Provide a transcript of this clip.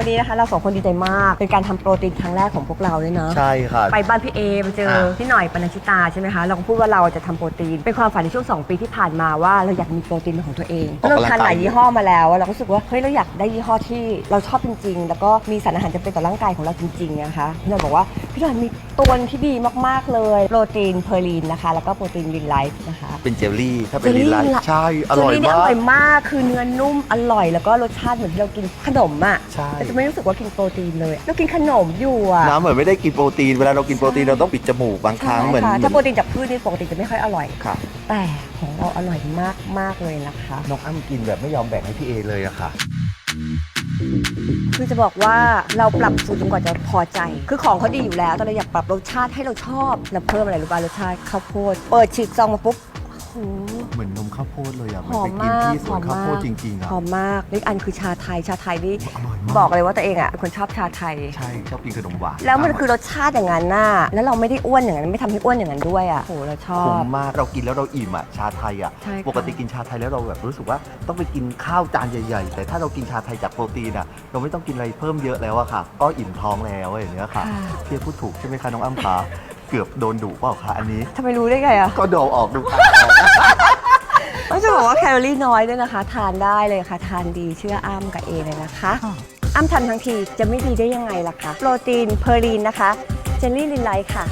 วันนี้นะคะเราสองคนดีใจมาก เป็นการทำโปรตีนครั้งแรกของพวกเราด้วยเนาะ ใช่ค่ะ ไปบ้านพี่เอไปเจออ่าพี่หน่อยปนัญชิตาใช่ไหมคะ เราก็พูดว่าเราจะทำโปรตีน เป็นความฝันในช่วง 2 ปีที่ผ่านมาว่าเราอยากมีโปรตีนเป็นของตัวเองออกเรากำลังกายทานหลายยี่ห้อมาแล้ว เราก็รู้สึกว่าเฮ้ยเราอยากได้ยี่ห้อที่เราชอบจริง ๆ แล้วก็มีสารอาหารจำเป็นต่อร่างกายของเราจริงๆนะคะพี่หน่อยบอกว่าพี่หน่อยมีตัวที่ดีมากๆเลย โปรตีนเพอร์ลีนนะคะ แล้วก็โปรตีนวินไลฟ์นะคะ เป็นเจลลี่ ถ้าเป็นเจลลี่ลีลาละใช่ อร่อยเจลลี่เนี่มายอร่อยกมาก คือเนื้อนุ่มอร่อย แล้วก็รสชาติเหมือนที่เรากินขนมอะใช่ แต่จะไม่รู้สึกว่ากินโปรตีนเลยเรากินขนมอยู่อะน้ำเหมือนไม่ได้กินโปรตีน เวลาเรากินโปรตีนเราต้องปิดจมูกบางครั้งเหมือนใช่ค่ะเหมืถ้าอนโปรตีนจากพืชนี่ปกติจะไม่ค่อยอร่อย ค่ะ แต่ของเราอร่อยมากมากๆเลยนะคะ น้องอ้ำกินแบบไม่ยอมแบ่งให้พี่เอเลยอะค่ะ คือจะบอกว่าเราปรับสูตรจนกว่าจะพอใจ คือของเขาดีอยู่แล้วแต่เราอยากปรับรสชาติให้เราชอบเราเพิ่มอะไรรู้ป่ะรสชาติข้าวโพดเปิดฉีกซองมาปุ๊บ โอ้โห เหมือนนมข้าวโพดเลยอะเหหมือนอไปมกินมากที่สวนข้าวโพดจริงๆอะหอมมากนี่อันคือชาไทย ชาไทยนี่อร่อยมาก บอกเลยว่าตัวเองอะเป็นคนชอบชาไทย ใช่ชอบกินขนมหวานแล้วมันคือรสชาติอย่างนั้นน่ะ แล้วเราไม่ได้อ้วนอย่างนั้น ไม่ทำให้อ้วนอย่างนั้นด้วยอะโหเราชอคุ้บ มมากเรากินแล้วเราอิ่มอะชาไทยอะใช่ค่ะ ปกติกินชาไทยแล้วเราแบบรู้สึกว่าต้องไปกินข้าวจานใหญ่ๆ แต่ถ้าเรากินชาไทยจากโปรตีนอะเราไม่ต้องกินอะไรเพิ่มเยอะแล้วอะค่ะ ก็อิ่มท้องแล้วอย่างเงี้ยค่ะค่ะ พี่พูดถูกใช่ไหมคะน้องอ้ำคะ เกือบโดนดุเปล่าคะอันนี้ ทำไมรู้ได้ไงอะก็โดนออกดูตาออกก็จะบอกว่าแคลอรี่น้อยด้วยนะคะ ทานได้เลยค่ะ ทานดีเชื่ออ้ำกับเอเลยนะคะ อ้ำทำทั้งทีจะไม่ดีได้ยังไงล่ะคะ โปรตีนเพอร์ลีนนะคะ เจลลี่ลินไลท์ค่ะ